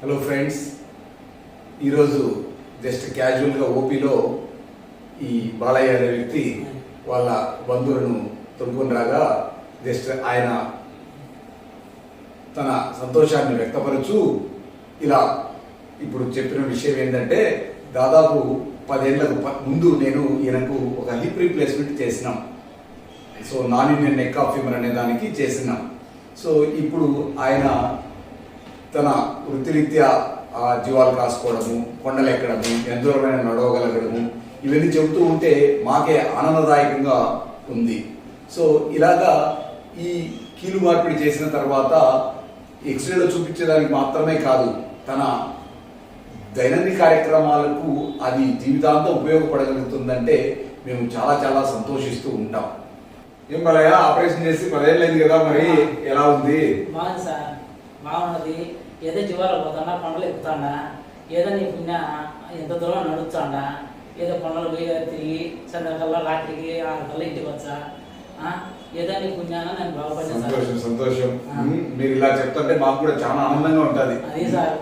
Hello friends ఈరోజు just క్యాజువల్గా ఓపీలో ఈ బాలయ్య అనే వ్యక్తి వాళ్ళ బంధువులను తొలుకొని రాగా జస్ట్ ఆయన తన సంతోషాన్ని వ్యక్తపరచు ఇలా ఇప్పుడు చెప్పిన విషయం ఏంటంటే దాదాపు పదేళ్ళకు ముందు నేను ఈయనకు ఒక హిప్ రీప్లేస్మెంట్ చేసినాం. సో నాన్ ఇండియన్ నెక్ ఆఫ్ ఫీమర్ అనే దానికి చేసినాం. సో ఇప్పుడు ఆయన తన వృత్తిరీత్యా ఆ జీవాలు కాసుకోవడము కొండలు ఎక్కడము ఎంత నడవగలగడము ఇవన్నీ చెబుతూ ఉంటే మాకే ఆనందదాయకంగా ఉంది. సో ఇలాగా ఈ కీలు మార్పిడి చేసిన తర్వాత ఎక్స్రేలో చూపించడానికి మాత్రమే కాదు తన దైనందిన కార్యక్రమాలకు అది జీవితాంతం ఉపయోగపడగలుగుతుందంటే మేము చాలా చాలా సంతోషిస్తూ ఉంటాం. ఏం బలయ్య ఆపరేషన్ చేసి పదేళ్ళైంది కదా మరి ఎలా ఉంది? బాగున్నది ఏదో జీవాలు పోతాడా కొండలు ఎక్కుతాడా ఏదో నీ పుణ్య ఎంత దూరం నడుస్తాడా ఏదో కొండలు పోయి తిరిగి చంద్రకల్లా రాత్రికి ఆరు కల్లా ఇంటికి వచ్చా ఆ? ఏదో నీ పుణ్యాన నేను బాగుపడ్డా సార్ సంతోషం. సంతోషం మీరు ఇలా చెప్తుంటే మాకు కూడా చాలా ఆనందంగా ఉంటది. అది సార్.